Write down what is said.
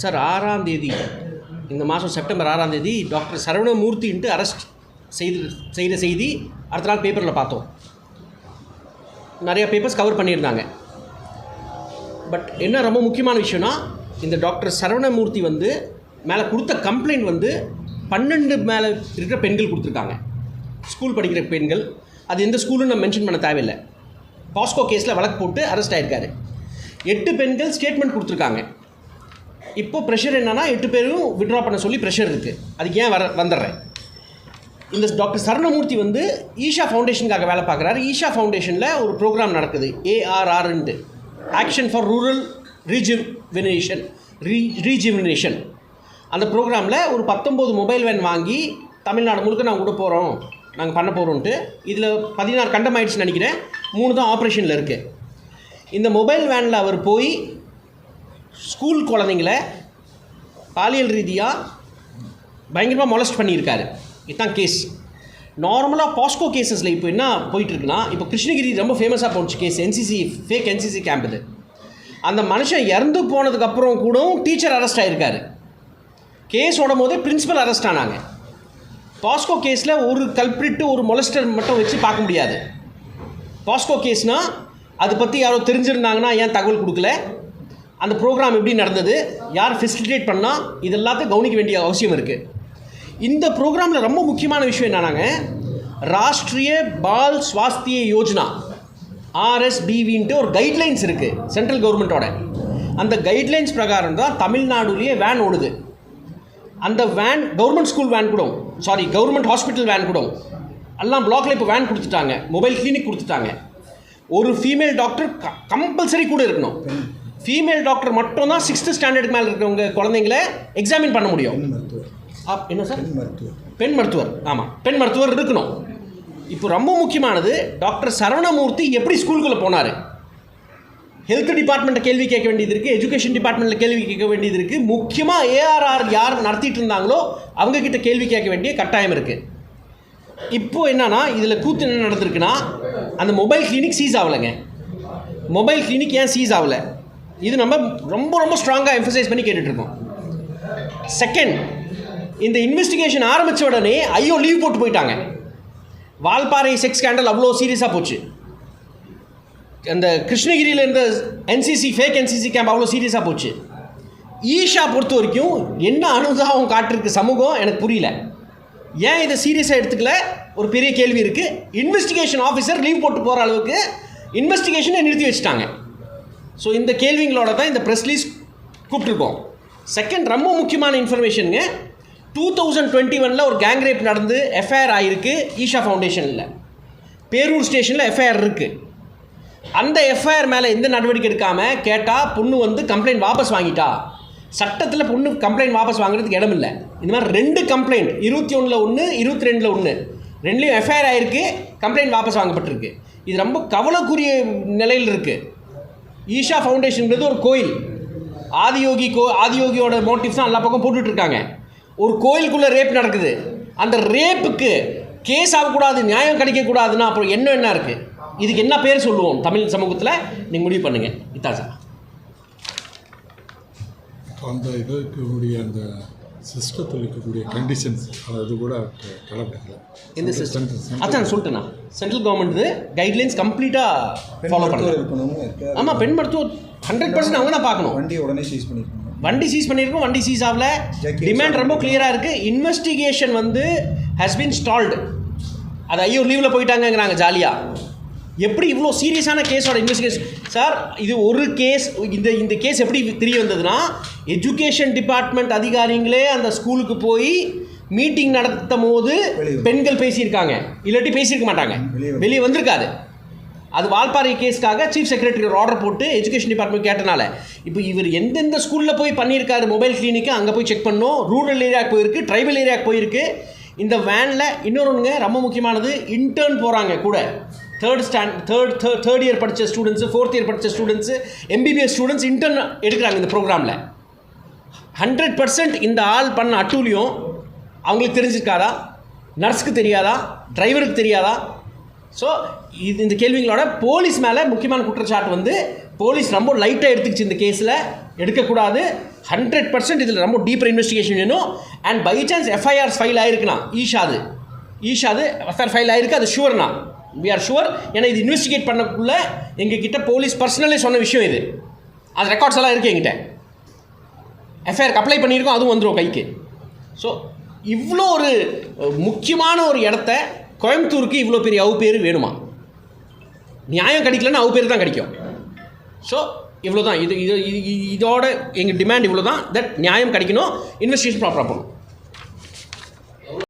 Sir ஆறாம் தேதி இந்த மாதம் செப்டம்பர் ஆறாம் தேதி டாக்டர் சரவணமூர்த்தின்ட்டு அரெஸ்ட் செய்து செய்த செய்தி அடுத்த நாள் பேப்பரில் பார்த்தோம். நிறையா பேப்பர்ஸ் கவர் பண்ணியிருந்தாங்க. பட் என்ன ரொம்ப முக்கியமான விஷயம்னா இந்த டாக்டர் சரவணமூர்த்தி வந்து மேலே கொடுத்த கம்ப்ளைண்ட் வந்து பன்னெண்டு மேலே இருக்கிற பெண்கள் கொடுத்துருக்காங்க. ஸ்கூல் படிக்கிற பெண்கள். அது எந்த ஸ்கூலுன்னு நான் மென்ஷன் பண்ண தேவையில்லை. பாஸ்கோ கேஸில் வழக்கு போட்டு அரெஸ்ட் ஆகிருக்காரு எட்டு பெண்கள் ஸ்டேட்மெண்ட் கொடுத்துருக்காங்க. இப்போ ப்ரெஷர் என்னென்னா எட்டு பேரும் விட்ரா பண்ண சொல்லி ப்ரெஷர் இருக்குது அதுக்கு ஏன் வர வந்துடுறேன். இந்த டாக்டர் சரணமூர்த்தி வந்து ஈஷா ஃபவுண்டேஷனுக்காக வேலை பார்க்குறாரு. ஈஷா ஃபவுண்டேஷனில் ஒரு ப்ரோக்ராம் நடக்குது. ஏஆர்ஆர்ன்ட்டு action for rural rejuvenation re rejuvenation அந்த ப்ரோக்ராமில் ஒரு பத்தொம்போது மொபைல் வேன் வாங்கி தமிழ்நாடு முழுக்க நாங்கள் கூட போகிறோம் நாங்கள் பண்ண போகிறோன்ட்டு இதில் பதினாறு கண்டம் ஆயிடுச்சுன்னு நினைக்கிறேன். மூணு தான் ஆப்ரேஷனில் இருக்குது இந்த மொபைல் வேனில் அவர் போய் ஸ்கூல் குழந்தைங்கள பாலியல் ரீதியாக பயங்கரமாக மொலஸ்ட் பண்ணியிருக்காரு. இதுதான் கேஸ் நார்மலாக பாஸ்கோ கேசஸில் இப்போ என்ன போயிட்டுருக்குன்னா இப்போ கிருஷ்ணகிரி ரொம்ப ஃபேமஸாக போணுச்சு case NCC fake NCC camp இது. அந்த மனுஷன் இறந்து போனதுக்கப்புறம் கூட டீச்சர் அரெஸ்ட் ஆகியிருக்காரு கேஸ் ஓடும் போதே பிரின்ஸிபல் அரெஸ்ட் ஆனாங்க. பாஸ்கோ கேஸில் ஒரு கல்பிரிட்டு ஒரு மொலஸ்டர் மட்டும் வச்சு பார்க்க முடியாது. பாஸ்கோ கேஸ்னால் அதை பற்றி யாரோ தெரிஞ்சிருந்தாங்கன்னா ஏன் தகவல் கொடுக்கல? அந்த ப்ரோக்ராம் எப்படி நடந்தது? யார் ஃபெசிலிட்டேட் பண்ணால் இது எல்லாத்தையும் கவனிக்க வேண்டிய அவசியம் இருக்குது இந்த ப்ரோக்ராமில் ரொம்ப முக்கியமான விஷயம் என்னன்னாங்க? ராஷ்ட்ரிய பால் ஸ்வாஸ்திய யோஜனா ஆர்எஸ்பிவின்ட்டு ஒரு கைட்லைன்ஸ் இருக்குது சென்ட்ரல் கவர்மெண்ட்டோட அந்த கைட்லைன்ஸ் பிரகாரம் தான் தமிழ்நாடுலேயே வேன் ஓடுது. அந்த வேன் கவர்மெண்ட் ஸ்கூல் வேன் கூட சாரி கவர்மெண்ட் ஹாஸ்பிட்டல் வேன் கூட எல்லாம் பிளாக்ல இப்போ வேன் கொடுத்துட்டாங்க. மொபைல் கிளினிக் கொடுத்துட்டாங்க. ஒரு ஃபீமேல் டாக்டர் கம்பல்சரி கூட இருக்கணும். ஃபீமேல் டாக்டர் மட்டும் தான் சிக்ஸ்த்து ஸ்டாண்டர்டுக்கு மேலே இருக்கிறவங்க குழந்தைங்கள எக்ஸாமின் பண்ண முடியும். அப் என்ன சார்? பெண் மருத்துவர். பெண் மருத்துவர். ஆமாம் பெண் மருத்துவர் இருக்கணும். இப்போ ரொம்ப முக்கியமானது டாக்டர் சரவணமூர்த்தி எப்படி ஸ்கூலுக்குள்ளே போனார்? ஹெல்த் டிபார்ட்மெண்ட்டை கேள்வி கேட்க வேண்டியது இருக்குது எஜுகேஷன் டிபார்ட்மெண்ட்டில் கேள்வி கேட்க வேண்டியது இருக்குது முக்கியமாக ஏஆர்ஆர் யார் நடத்திட்டு இருந்தாங்களோ அவங்கக்கிட்ட கேள்வி கேட்க வேண்டிய கட்டாயம் இருக்குது இப்போ என்னன்னா இதில் கூத்து என்ன நடந்திருக்குன்னா அந்த மொபைல் கிளினிக் சீஸ் ஆகலைங்க. மொபைல் கிளினிக் ஏன் சீஸ் ஆகலை? இது நம்ம ரொம்ப ரொம்ப ஸ்ட்ராங்காக எம்ஃபசைஸ் பண்ணி கேட்டுட்ருக்கோம். செகண்ட் இந்த இன்வெஸ்டிகேஷன் ஆரம்பித்த உடனே ஐயோ லீவ் போட்டு போயிட்டாங்க. வால்பாறை செக்ஸ் ஸ்கேண்டல் அவ்வளோ சீரியஸாக போச்சு. அந்த கிருஷ்ணகிரியில் இருந்த என்சிசி ஃபேக் என்சிசி கேம்ப் அவ்வளோ சீரியஸாக போச்சு. ஈஷா பொறுத்த வரைக்கும் என்ன அனுதாபம் காட்டிருக்கு சமூகம் எனக்கு புரியல. ஏன் இதை சீரியஸாக எடுத்துக்கல? ஒரு பெரிய கேள்வி இருக்குது இன்வெஸ்டிகேஷன் ஆஃபீஸர் லீவ் போட்டு போகிற அளவுக்கு இன்வெஸ்டிகேஷனை நிறுத்தி வச்சுட்டாங்க. ஸோ இந்த கேள்விங்களோட தான் இந்த ப்ரெஸ் லீஸ் கூப்பிட்ருக்கோம் செகண்ட் ரொம்ப முக்கியமான இன்ஃபர்மேஷனுங்க டூ தௌசண்ட் டுவெண்ட்டி ஒனில் ஒரு கேங் ரேப் நடந்து எஃப்ஐஆர் ஆகிருக்கு ஈஷா ஃபவுண்டேஷனில் பேரூர் ஸ்டேஷனில் எஃப்ஐஆர் இருக்குது அந்த எஃப்ஐஆர் மேலே எந்த நடவடிக்கை எடுக்காமல் கேட்டால் பொண்ணு வந்து கம்ப்ளைண்ட் வாபஸ் வாங்கிட்டா. சட்டத்தில் பொண்ணு கம்ப்ளைண்ட் வாபஸ் வாங்குறதுக்கு இடம் இல்லை இந்த மாதிரி ரெண்டு கம்ப்ளைண்ட் இருபத்தி ஒன்றில் ஒன்று இருபத்தி ரெண்டில் ஒன்று ரெண்டுலேயும் எஃப்ஐஆர் ஆகிருக்கு கம்ப்ளைண்ட் வாபஸ் வாங்கப்பட்டிருக்கு. இது ரொம்ப கவலைக்குரிய நிலையில் இருக்குது ஈஷா ஃபவுண்டேஷன்ங்கிறது ஒரு கோயில். ஆதியோகி கோ ஆதியோகியோட மோட்டிவ்ஸ் தான் எல்லா பக்கம் போட்டுட்டு இருக்காங்க. ஒரு கோயிலுக்குள்ளே ரேப் நடக்குது. அந்த ரேப்புக்கு கேஸ் ஆகக்கூடாது நியாயம் கிடைக்கக்கூடாதுன்னா அப்புறம் என்ன என்ன இருக்குது இதுக்கு என்ன பேர் சொல்லுவோம் தமிழ் சமூகத்தில்? நீங்கள் முடிவு பண்ணுங்கள் இத்தாசா. அந்த இது அந்த சிஸ்டத்தில் இருக்கக்கூடிய கண்டிஷன்ஸ் அது கூட கலப்படல இந்த சிஸ்டம் அதான் சொல்லிட்டேண்ணா சென்ட்ரல் கவர்மெண்ட் கைட்லைன்ஸ் கம்ப்ளீட்டாக ஃபாலோ இருக்கு ஆமாம் பெண் மருத்துவர் ஹண்ட்ரட் பர்சன்ட் அவங்க தான் பார்க்கணும். வண்டியை உடனே சீஸ் பண்ணிருக்கணும். வண்டி சீஸ் பண்ணியிருக்கோம் வண்டி சீஸ் ஆகல. டிமாண்ட் ரொம்ப கிளியராக இருக்குது இன்வெஸ்டிகேஷன் வந்து ஹஸ் been ஸ்டால்டு அது ஐயோ லீவில் போயிட்டாங்கங்கிறாங்க ஜாலியாக எப்படி இவ்வளோ சீரியஸான கேஸோட இன்வெஸ்டிகேஷன் சார் இது ஒரு கேஸ் இந்த இந்த கேஸ் எப்படி தெரிய வந்ததுன்னா எஜுகேஷன் டிபார்ட்மெண்ட் அதிகாரிங்களே அந்த ஸ்கூலுக்கு போய் மீட்டிங் நடத்தும் போது பெண்கள் பேசியிருக்காங்க. இல்லாட்டி பேசியிருக்க மாட்டாங்க. வெளிய வந்து- வெளியே வந்திருக்காது. அது வால்பாறை கேஸ்க்காக சீஃப் செக்ரட்டரி ஒரு ஆர்டர் போட்டு எஜுகேஷன் டிபார்ட்மெண்ட் கேட்டனால இப்போ இவர் எந்தெந்த ஸ்கூலில் போய் பண்ணியிருக்காரு மொபைல் கிளினிக்கு அங்கே போய் செக் பண்ணோம். ரூரல் ஏரியாவுக்கு போயிருக்கு ட்ரைபல் ஏரியாவுக்கு போயிருக்கு. இந்த வேனில் இன்னொருங்க ரொம்ப முக்கியமானது இன்டர்ன் போகிறாங்க கூட. Third stand third third third year படித்த ஸ்டூடெண்ட்ஸு ஃபோர்த் இயர் படித்த ஸ்டூடெண்ட்ஸு எம்பிபிஎஸ் ஸ்டூடெண்ட்ஸ் இன்டர்ன் எடுக்கிறாங்க இந்த ப்ரோக்ராமில் ஹண்ட்ரட் பர்சன்ட் இந்த ஆள் பண்ண அட்டூழியம் அவங்களுக்கு தெரிஞ்சிருக்காதா? நர்ஸ்க்கு தெரியாதா? டிரைவருக்கு தெரியாதா? ஸோ இது இந்த கேள்விங்களோட போலீஸ் மேலே முக்கியமான குற்றச்சாட்டு வந்து போலீஸ் ரொம்ப லைட்டாக எடுத்துக்கிச்சு இந்த கேஸில் எடுக்கக்கூடாது. ஹண்ட்ரட் பர்சன்ட் இதில் ரொம்ப டீப்பர் இன்வெஸ்டிகேஷன் வேணும். And by chance FIR file ஆயிருக்கலாம் ஈஷாது. ஈஷாது எஃப்ஐஆர் ஃபைல் ஆயிருக்கு அது ஷுவர்னா வி ஆர் ஷுவர் ஏன்னா இது இன்வெஸ்டிகேட் பண்ணக்குள்ள எங்ககிட்ட போலீஸ் பர்சனலே சொன்ன விஷயம் இது. அது ரெக்கார்ட்ஸ் எல்லாம் இருக்குது எங்கிட்ட எஃப்ஐஆருக்கு அப்ளை பண்ணியிருக்கோம் அதுவும் வந்துடும் கைக்கு. ஸோ இவ்வளோ ஒரு முக்கியமான ஒரு இடத்த கோயம்புத்தூருக்கு இவ்வளோ பெரிய அவு பேர் வேணுமா? நியாயம் கிடைக்கலன்னா அவு பேர் தான் கிடைக்கும். ஸோ இவ்வளோ தான் இது இது இது- இதோட எங்கள் டிமாண்ட் இவ்வளோ தான் தட் நியாயம் கிடைக்கணும். இன்வெஸ்டிகேஷன் ப்ராப்பராக பண்ணணும்